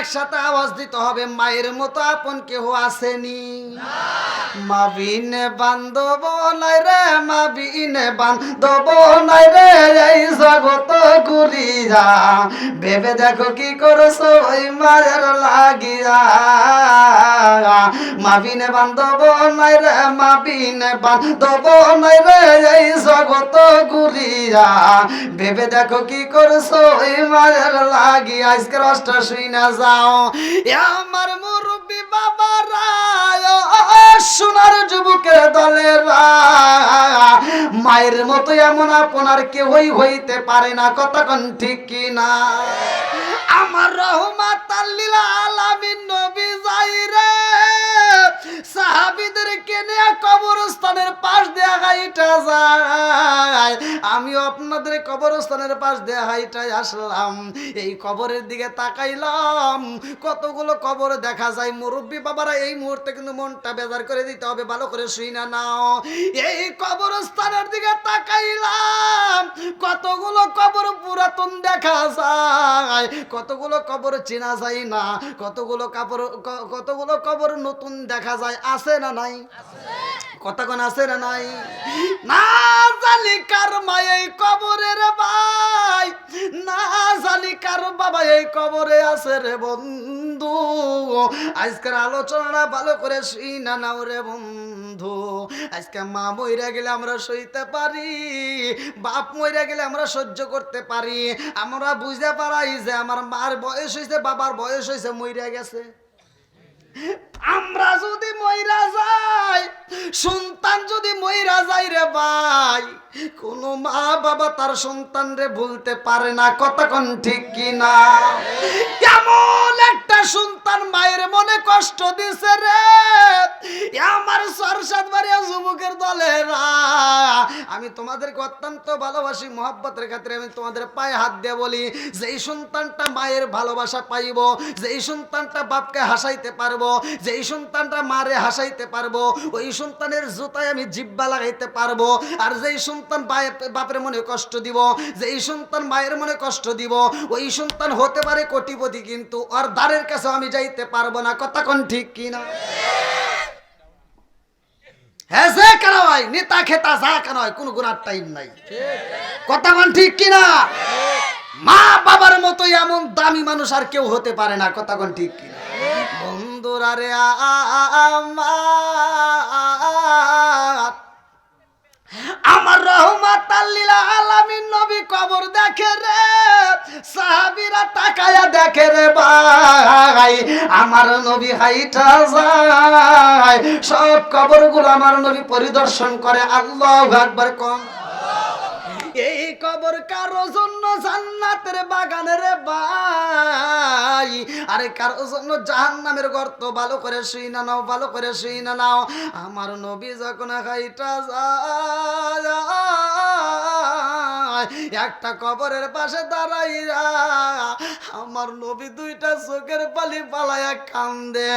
একসাথে আওয়াজ দিতে হবে মায়ের মতো আপন কেহ আসেনি। মাবিন বান্ধব নাই রে, মাবিন বান্ধব নাই রে, এই জগত ঘুরিয়া ভেবে দেখো কি করছ, ওই মায়ের লাগিয়া। মাবিন বান্ধব নাই রে, মাবিন বান্ধব নাই রে, এই জগত ঘুরিয়া ভেবে দেখো কি করছ, ওই মায়ের লাগিয়া। আজকে রষ্ট শুই না যাও আমার বাবারা সোনার যুবকের দলের মায়ের মতো এমন আপনার কেউই হইতে পারে না কতক্ষণ ঠিক কিনা? আমার রহমাত আলামিন নবী যাই রে কবরস্থানের পাশ দিয়ে যায়? আপনাদের কবরস্থানের পাশ দিয়ে আসলাম। এই কবরের দিকে তাকাইলাম। কতগুলো কবর দেখা যায়। মুরব্বী বাবারা, এই মুহূর্তে কিন্তু মনটা বেজার করে দিতে হবে। ভালো করে শুই না নাও। এই কবরস্থানের দিকে তাকাইলাম। কতগুলো কবর পুরাতন দেখা যায়। কতগুলো কবর চেনা যায় না। কতগুলো কাপড় কতগুলো কবর নতুন দেখা যায়। আছে না নাই? কতক্ষণ আছে না নাই? না জানি কার মা এই কবরে রে ভাই, না জানি কার বাবা এই কবরে আছে রে বন্ধু। আজকের আলোচনাটা ভালো করে শুই না নাও রে বন্ধু। আজকে মা মইরা গেলে আমরা সইতে পারি, বাপ মইরা গেলে আমরা সহ্য করতে পারি। আমরা বুঝতে পারাই যে আমার মার বয়স হয়েছে বাবার বয়স হয়েছে মইরা গেছে। আমরা যদি মইরা যাই, সন্তান যদি মইরা যাই রে ভাই, কোন মা বাবা তার সন্তান রে ভুলতে পারে না কতক্ষণ ঠিক কি না? কেমন একটা সন্তান মায়ের মনে কষ্ট দিছে রে। আমার সরসাদ বাড়িয়া যুবকের দলেরা, আমি তোমাদেরকে অত্যন্ত ভালোবাসি, মহাব্বতের ক্ষেত্রে আমি তোমাদের পায়ে হাত দিয়ে বলি, যেই সন্তানটা মায়ের ভালোবাসা পাইব, যেই সন্তানটা বাপকে হাসাইতে পারব যেই সন্তানটা মারে হাসাইতে পারব, ওই সন্তানের জুতায় আমি জিব্বা লাগাইতে পারব। আর যেই সন্তান বাপের মনে কষ্ট দিব, যেই সন্তান মায়ের মনে কষ্ট দিব, ওই সন্তান হতে পারে কোটিপতি, কিন্তু আর দ্বারের কাছে আমি যাইতে পারব না। ঠিক কিনা হ্যাঁ যে কেন হয় কেন কোনো ঠিক কিনা মা বাবার মতো এমন দামি মানুষ আর কেউ হতে পারে না। কতক্ষণ ঠিক কিনা বন্ধুরা রে আমার। রহমাত আল্লিল আলামিন নবী কবর দেখে রে, সাহাবীরা তাকায়া দেখে রে ভাই। আমার নবী হাইটা যায়। সব কবরগুলো আমার নবী পরিদর্শন করে। আল্লাহু আকবার কম। এই কবর কারও জন্য জান্নাতের বাগানের আরে কারও জন্য গর্ত ভালো করে শুই না নাও, ভালো করে শুই না নাও। আমার নবী যখন খাইটা যায়, একটা কবরের পাশে দাঁড়াইয়া আমার নবী দুইটা চোখের পালি পালায়া কান্দে।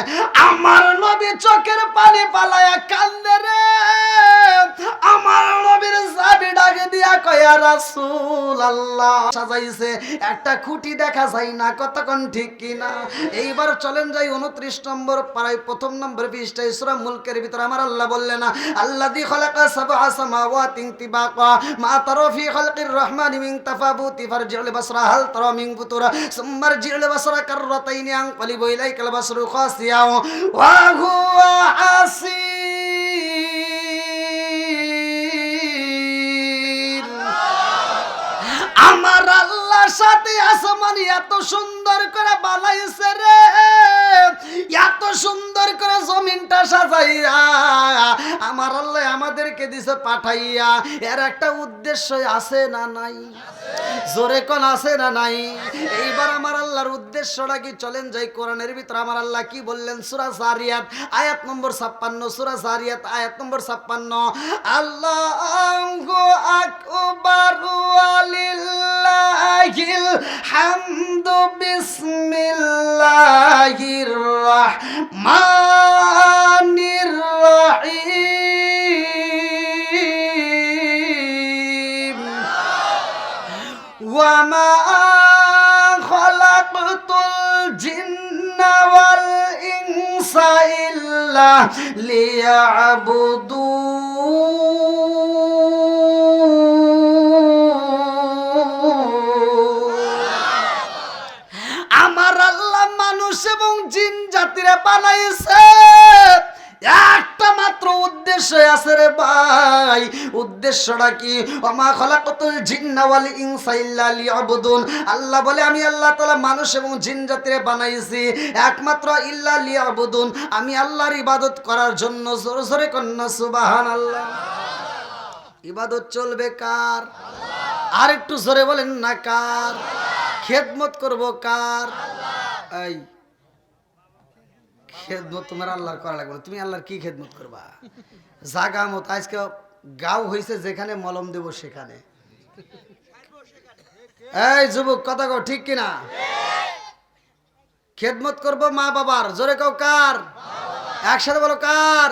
আমার নবী চোখের পালি পালায়া কান্দে রে। আমার নবীর চাবি ডাকে দিয়া কয়া রাসূল আল্লাহ সাজাইছে। একটা খুঁটি দেখা যায় না, কতক্ষণ ঠিক কিনা? এইবার চলেন যাই উনত্রিশ নম্বর পাড়ায়, প্রথম নম্বর পৃষ্ঠায়, সূরা মুলকের ভিতর। আমার আল্লাহ বললেন না আল্লাযী খালাকা সাবআ সামাওয়াতিন তিবাকা, মা তারা ফি খালকির রহমানি মিন তাফাবুতি ফারজিউল বাসরা, হাল তারা মিন ফুতুরা সুম্মা রজিউল বাসরা কাররাতাইনি আনকালিবু ইলাইকাল বাসরু খাসিয়া ওয়া হুয়া হাসির সাথে আসমান এত সুন্দর করে বানাইছে রে। এত সুন্দর করে জমিনটা সাজাইয়া আমার আল্লাহ আমাদেরকে দিছে পাঠাইয়া। এর একটা উদ্দেশ্য আছে না নাই? জোরে কোন আছে না নাই? এইবার আমার আল্লাহর উদ্দেশ্যটা কি? চলেন যাই কোরআনের ভিতর। আমার আল্লাহ কি বললেন? সুরা জারিয়াত, আয়াত নম্বর ছাপ্পান্ন, সুরা জারিয়াত, আয়াত নম্বর ছাপ্পান্ন। আল্লাহ আকবার, ওয়ালিল্লাহিল হামদু বিসমিল্লাহির রহমানির রহিম। মা খলাকতুল জিন্না ওয়াল ইনসা ইল্লা লিয়াবুদুন উদ্দেশ্যটা কি? ওমা খলাকতুল জিন্না ওয়াল ইনসা ইল্লা আল্লাহ বলে, আমি আল্লাহ তাআলা মানুষ এবং জিন জাতিরে বানাইছি, একমাত্র ইল্লা লিয়াবুদুন। আমি আল্লাহর ইবাদত করার জন্য জোরে জোরে কন্যা, সুবহানাল্লাহ। ইবাদত চলবে কার? আর একটু জোরে বলেন না কার? খেদমত করব কার? এই, খেদমত তোমার আল্লাহর করা লাগবে তুমি আল্লাহর কি খেদমত করবা? জাগা মত আজকে গাও হয়েছে যেখানে মলম দেব সেখানে। এই যুবক, কথা কও, ঠিক কিনা? খেদমত করব মা বাবার, জোরে কও, কার? একসাথে বলো, কার?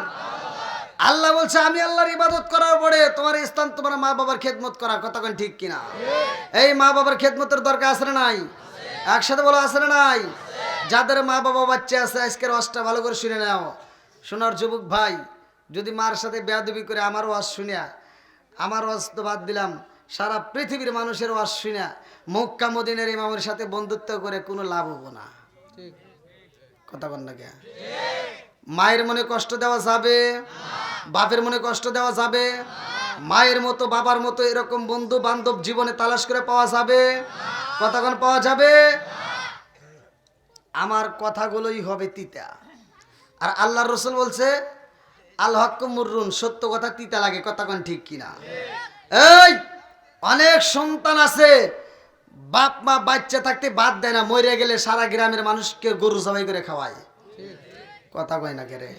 আল্লাহ বলছে, আমি আল্লাহর ইবাদত করার পরে তোমার স্থান তোমার মা বাবার খেদমত করা কথা কতক্ষণ ঠিক কিনা? এই মা বাবার খেদমতের দরকার আছে না নাই? একসাথে বলো, আছে না নাই? যাদের মা বাবা বাচ্চা আছে, আজকের ওয়াজটা ভালো করে শুনে নাও। শোনার যুবক ভাই যদি মার সাথে বেয়াদবি করে আমার ওয়াজ শুনিয়া আমার ওয়াজ তো বাদ দিলাম সারা পৃথিবীর মানুষের ওয়াজ শুনিয়া মক্কা মদিনের ইমামের সাথে বন্ধুত্ব করে কোনো লাভ হব না। কথা বল না কে মায়ের মনে কষ্ট দেওয়া যাবে বাপের মনে কষ্ট দেওয়া যাবে মায়ের মতো বাবার মতো এরকম বন্ধু বান্ধব জীবনে তালাশ করে পাওয়া যাবে কতক্ষণ পাওয়া যাবে? আমার কথাগুলোই হবে তিতা। আর আল্লাহ রসুল বলছে আল হক মুররুন, সত্য কথা তিতা লাগে কতক্ষণ ঠিক কিনা? এই, অনেক সন্তান আছে, বাপ মা বাচ্চা থাকতে বাদ দেয় না, মরে গেলে সারা গ্রামের মানুষকে গরু জবাই করে খাওয়ায়। কথা কয় না কেরে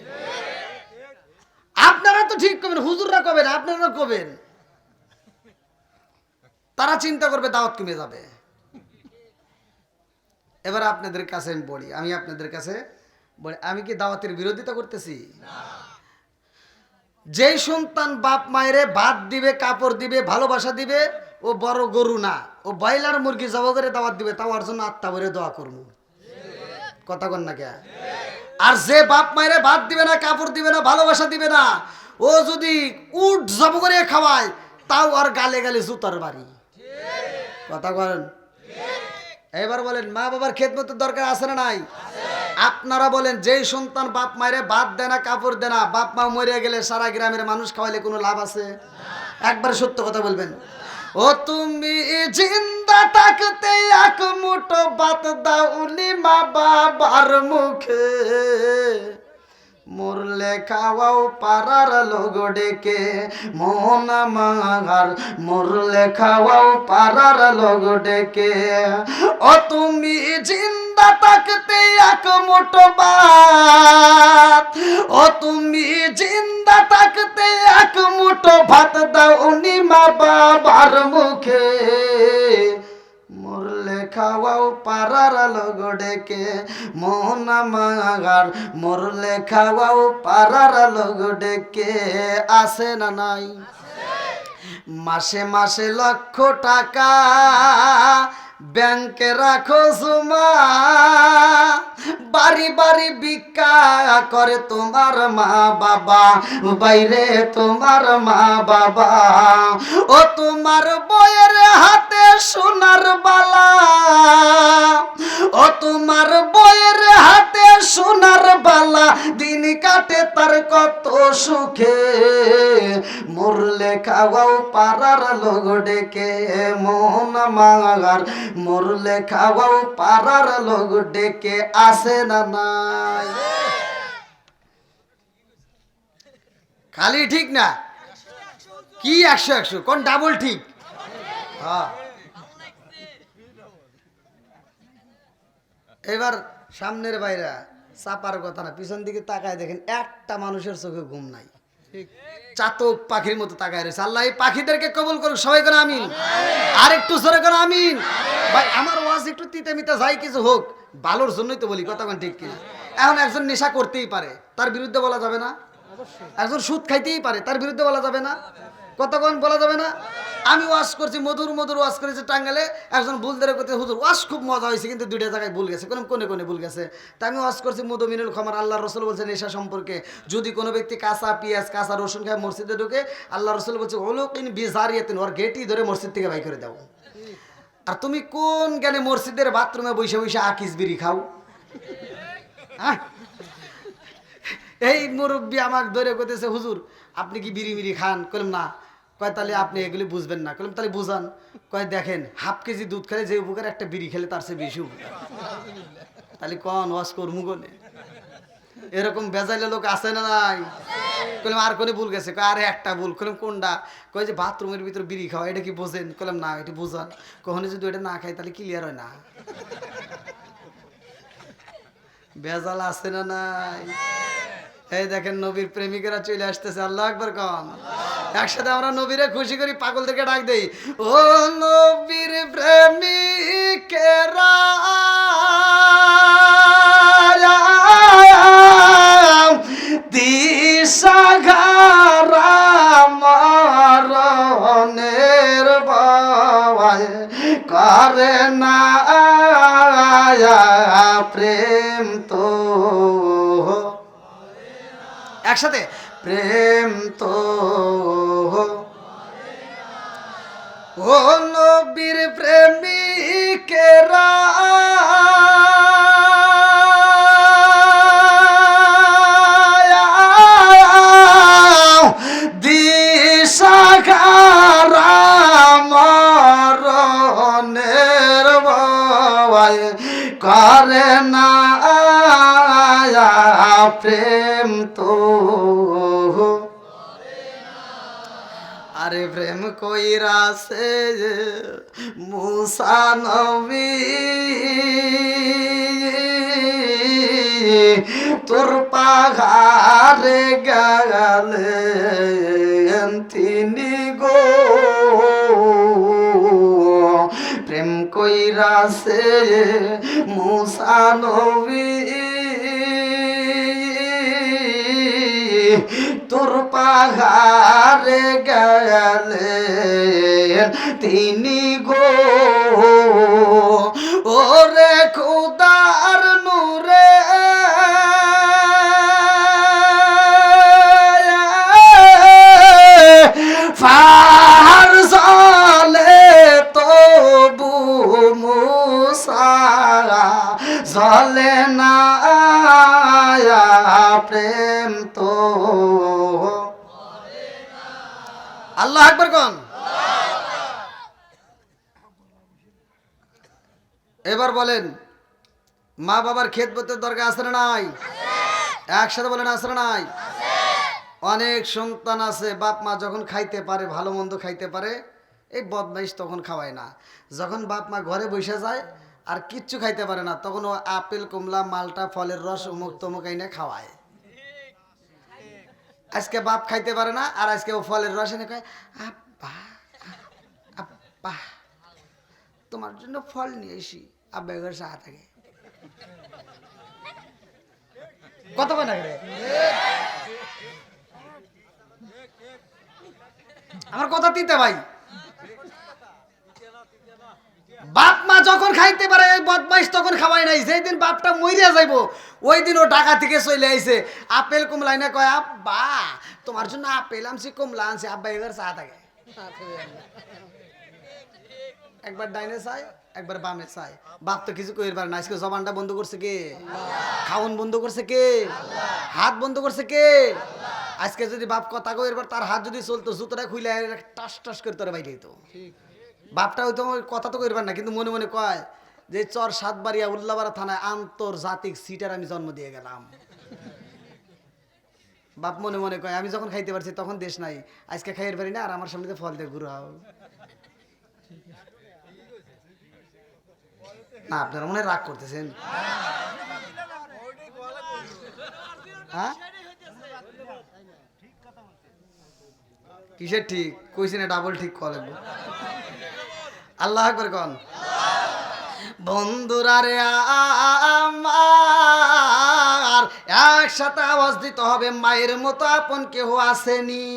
আপনারা তো ঠিক করবেন, হুজুররা কবেন আপনারা কবেন। তারা চিন্তা করবে দাওয়াত কমে যাবে। এবার আপনাদের কাছে আমি বলি, আমি আপনাদের কাছে বলি, আমি কি দাওয়াতের বিরোধিতা করতেছি? যেই সন্তান বাপ মায়েরে ভাত দিবে, কাপড় দিবে, ভালোবাসা দিবে, ও বড় গরু না, ও ব্রয়লার মুরগি জব করে দাওয়াত দিবে, তাও ওর জন্য আত্মা ভরে দোয়া করব। কথা কন না কে? আর যে বাপ মায়েরে ভাত দিবে না, কাপড় দিবে না, ভালোবাসা দিবে না, ও যদি উট জব করে খাওয়ায়, তাও আর গালে গালে জুতার বাড়ি। কথা বলেন এবার বলেন, মা বাবার খেদমতের দরকার আছে না নাই? আপনারা বলেন, যেই সন্তান বাপ মায়ের ভাত দেয় না, কাপড় দেয় না, বাপ মা মরে গেলে সারা গ্রামের মানুষ খাওয়াইলে কোনো লাভ আছে? একবার সত্য কথা বলবেন। ও তুমি জিন্দা থাকতে এক মুঠো বাত দাও উনি মা বাবার মুখে। মরলে খাওয়াও পারার লোক ডেকে, মোহন মাগার মরলে খাওয়াও পারার লোক ডেকে, ও তুমি জিন্দা থাকতে এক মোটো ভাত। ও তুমি জিন্দা থাকতে এক মুঠো ভাত দাও মা বাবার মুখে। খাওয়াও পারার লগো ডেকে। মোহনা মাগার মরলে খাওয়াও পারার লগো ডেকে। আসে না নাই? মাসে মাসে লক্ষ টাকা ব্যাংকে রাখো জমা। বাড়ি বাড়ি ভিক্ষা করে তোমার মা বাবা। বাইরে তোমার মা বাবা। ও তোমার বইয়ের হাতে সোনার বালা। ও তোমার বইয়ের হাতে সোনার বালা। দিন কাটে তার কত সুখে। মরলে খাওয়াও পারার লোক ডেকে মোহন মাগার। মরলে খাওয়াও পাড়ার লোক ডেকে আসে না নাই। খালি ঠিক না? কি একশো একশো? কোন ডাবল ঠিক? হ্যাঁ। এবার সামনের বাইরা, চাপার কথা না, পিছন দিকে তাকায় দেখেন একটা মানুষের চোখে ঘুম নাই। চাতক পাখির মতো তাকায় রয়েছে। আল্লাহ, এই পাখিদেরকে কবল করুক, সবাই করে আমিন। আর একটু জোরে করে আমিন। ভাই, আমার ওয়াজ একটু তিতে মিতে যাই, কিছু হোক। ভালোর জন্যই তো বলি, কথা ঠিক কিনা। এখন একজন নেশা করতেই পারে, তার বিরুদ্ধে বলা যাবে না। একজন সুদ খাইতেই পারে, তার বিরুদ্ধে বলা যাবে না। কতক্ষণ বলা যাবে না? আমি ওয়াশ করছি, মধুর মধুর ওয়াশ করেছি টাঙ্গালে। একজন ভুল ধরে করতে হুজুর, ওয়াশ খুব মজা হয়েছে, কিন্তু দুইটা জায়গায় ভুল গেছে। কোনো কোনে কোনে ভুল গেছে? তা আমি ওয়াশ করছি মধু, মিনুল খমার আল্লাহ রসুল বলছেন নেশা সম্পর্কে। যদি কোনো ব্যক্তি কাঁচা পেঁয়াজ, কাঁচা রসুন খায়, মসজিদে ঢুকে আল্লাহ রসুল বলছে ওলোকিন বিজারিয়াতিন, ওর গেটই ধরে মসজিদ থেকে বাই করে দাও। আর তুমি কোন জ্ঞানে মসজিদের বাথরুমে বসে বসে আকিস বিড়ি খাও? এই মুরব্বী আমাকে ধরে করতেছে হুজুর, আপনি কি বিড়ি বিড়ি খান? কলম না। কয়, তাহলে আপনি এগুলি বুঝবেন না। কলম তাহলে বুঝান। কয়, দেখেন, হাফ কেজি দুধ খেলে যে উপকার, একটা বিড়ি খেলে তার চেয়ে বেশি উপকার। তাহলে কন ওয়াশ করমু গনে এরকম বেজাইলে লোক আছে না নাই? কলম আর কোনে ভুল গেছে? আরে একটা ভুল। কলম কোনটা? কয়, যে বাথরুমের ভিতর বিড়ি খাওয়া, এটা কি বোঝেন? কলম না, এটা বুঝান। কখনো যদি ওটা না খাই, তাহলে ক্লিয়ার হয় না। বেজাল আছে না নাই? এই দেখেন নবীর প্রেমিকেরা চলে আসতেছে, আল্লাহ একবার কম একসাথে আমরা নবীরে খুশি করি, পাগলদেরকে ডাক দেই। ও নবীর প্রেমিকেরা দিশাঘারা বাবায় করে না, প্রেম তো একসাথে? প্রেম তো ও নবীর প্রেমিকেরা। করে না। প্রেম তো। আরে প্রেম কইরা সে মুসা তোর পাহাড়ে গেলে তিনি গো। প্রেম কইরা সে মুসা নবী। তোর পাহাড়ে গেলে তিনি গো। ওরে খুদার নূরে। ফার জলে তবু মুসারা জলে না প্রেম তো। আল্লাহ একবার কন? এবার বলেন, মা বাবার বলতে দরকার আছে নাই? একসাথে বলেন, আছে না নাই? অনেক সন্তান আছে, বাপ মা যখন খাইতে পারে, ভালো মন্দ খাইতে পারে, এই বদমাইশ তখন খাওয়ায় না। যখন বাপ মা ঘরে বসে যায়, আর কিচ্ছু খাইতে পারে না, তখন ও আপেল কমলা মালটা, ফলের রস, অমুক তমুক এনে খাওয়ায়। আজকে বাপ খাইতে পারে না, আর আজকে ও ফলের রস এনে খায়। আব্বা আব্বা, তোমার জন্য ফল নিয়ে এসি আব্বা এবার সাহা থাকে। কত আমার কথা দিতে ভাই। বাপ মা যখন খাইতে পারে, এই বদমাইশ তখন খাওয়াই নাই। যেই দিন বাপটা মইরা যাইবো, ওই দিন ও ঢাকা থেকে চলে আইছে। আপেল কমলা না কয়, আব্বা, তোমার জন্য আপেল আনছি, কমলা আনছি। আব্বা, এবার চা থাকে। একবার ডাইনে চাই, একবার বামে চাই। বাপ তো কিছু কইর পারে না। আজকে জবানটা বন্ধ করছে কে? খাওন বন্ধ করছে কে? হাত বন্ধ করছে কে? আজকে যদি বাপ কথা কইর পার তার হাত যদি চলতো, জুতোটা খুইলে টাস টাস করে তোর বাইরে তো বাপটা হয়তো কথা তো কইরবার না, কিন্তু মনে মনে কয় যে চর সাতবাড়িয়া উল্লাবাড়া থানায় আন্তর্জাতিক সিটার আমি জন্ম দিয়ে গেলাম। বাপ মনে মনে কয়, আমি যখন খাইতে পারছি তখন দেশ নাই, আজকে খাইয়ের পারি না, আর আমার সামনে ফল দিয়ে ঘুরাও না, আপনারা মনে রাগ করতেছেন। হ্যাঁ? কিসের ঠিক? কইছি না ডাবল ঠিক কল আল্লাহ করে কন। বন্ধুরা রে আমার, একসাথে আওয়াজ দিতে হবে, মায়ের মতো আপন কেহ আসেনি।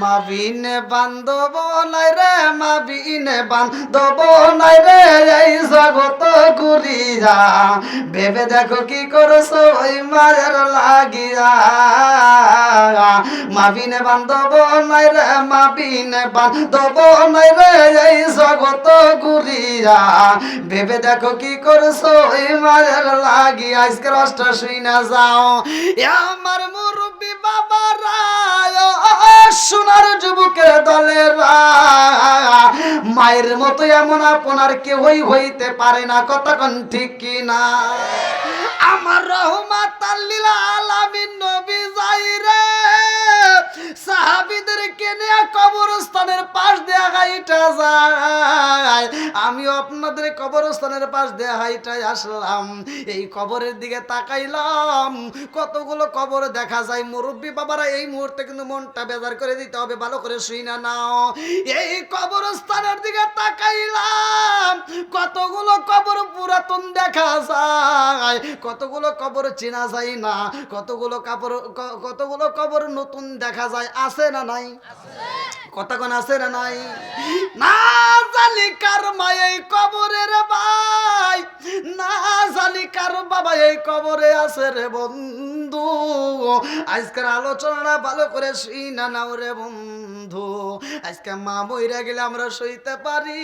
মাবিনে বান্ধব নাই রে মাবিনে বান্ধব নাই রে এই ভেবে দেখো কি করছ ওই মায়ের লাগিয়া। মাবিনে বান্ধব নাই রে মাবিনে বান্ধব নাই রে এই দেখো কি করছ ওই মায়ের লাগিয়া। আজকে রসটা শুই না যাও আমার মুরব্বী বাবা রায় সোনার যুবকের দলের মায়ের মতো এমন আপনার কেউই হইতে পারে না কতক্ষণ ঠিক কি না আমার রহমাত আলামিন নবী যাই রে হাইটা যায়। আমিও আপনাদের কবরস্থানের পাশ দিয়ে হাইটাই আসলাম। এই কবরের দিকে তাকাইলাম। কতগুলো কবর দেখা যায়। মুরব্বী বাবারা এই মুহূর্তে কিন্তু মনটা বেজার করে দিতে হবে, ভালো করে শুই না নাও এই কবরস্থানের দিকে তাকাইলাম। কতগুলো কবর পুরাতন দেখা যায়। কতগুলো কবর চেনা যায় না। কতগুলো কাপড় কতগুলো কবর নতুন দেখা যায়। আছে না নাই? কতক্ষণ আছে রে নাই? না জানি কার মা এই কবরে রে ভাই। না জানি কার বাবা এই কবরে আছে রে বন্ধু। আজকের আলোচনাটা ভালো করে শুই না নাও রে বন্ধু। আজকে মা মইরা গেলে আমরা সইতে পারি,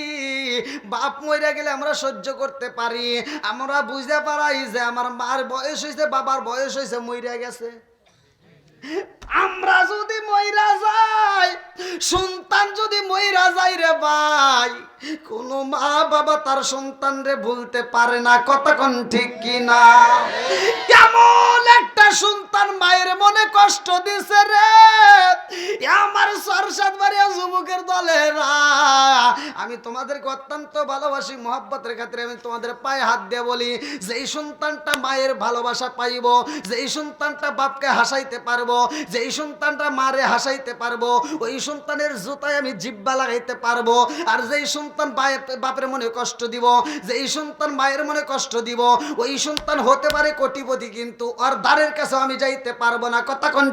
বাপ মইরা গেলে আমরা সহ্য করতে পারি। আমরা বুঝতে পারাই যে আমার মার বয়স হয়েছে বাবার বয়স হয়েছে মইরা গেছে। আমরা যদি মইরা যাই, সন্তান যদি মইরা যাই রে ভাই, কোন মা বাবা তার সন্তান রে ভুলতে পারে না কতক্ষণ ঠিক কি না কেমন একটা সন্তান মায়ের মনে কষ্ট দিছে রে। আমার সরসাদ বাড়িয়া যুবকের দলেরা আমি তোমাদেরকে অত্যন্ত ভালোবাসি, মহাব্বতের খাতিরে আমি তোমাদের পায়ে হাত দিয়ে বলি, যেই সন্তানটা মায়ের ভালোবাসা পাইব, যেই সন্তানটা বাপকে হাসাইতে পারব, যেই সন্তানটা মারে হাসাইতে পারব, ওই সন্তানের জুতায় আমি জিব্বা লাগাইতে পারব। আর যেই সন্তান বাপের মনে কষ্ট দিব, যেই সন্তান মায়ের মনে কষ্ট দিব, ওই সন্তান হতে পারে কোটিপতি, কিন্তু আর দ্বারের কাছে আমি যাইতে পারব না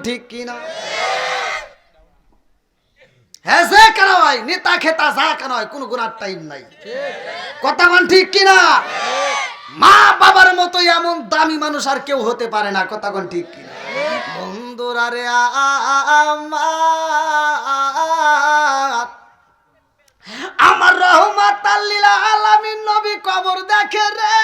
ঠিক কিনা? যে কেন হয়? গুণার টাইম নাই। কতক্ষণ ঠিক কিনা? মা বাবার এমন দামি মানুষ আর কেউ হতে পারে না কতক্ষণ ঠিক কিনা? বন্ধুরা রে আমার রহমাত আলামিন নবী কবর দেখে রে,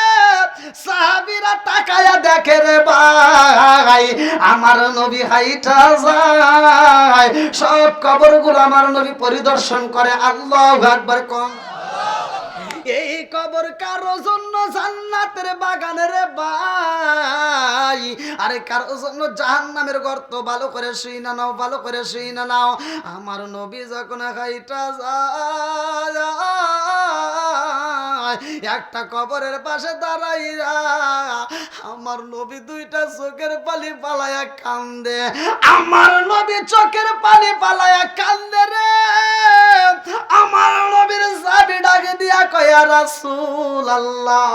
সাহাবীরা তাকায়া দেখে রে ভাই, আমার নবী হাইটা যায়। সব কবরগুলো আমার নবী পরিদর্শন করে, আল্লাহু আকবার, কম। এই কবর কারও জন্য জান্নাতের বাগানের ভাই আরে কারও জন্য জাহান্নামের গর্ত ভালো করে শুই না নাও, ভালো করে শুই না নাও। আমার নবী যখন খাইটা যায় একটা কবরের পাশে দাঁড়াইয়া আমার নবী দুইটা চোখের পালি পালায়া কান্দে। আমার নবী চোখের পালি পালায়া কান্দে রে। আমার নবীর চাবি ডাকে দিয়া কয়া রাসূল আল্লাহ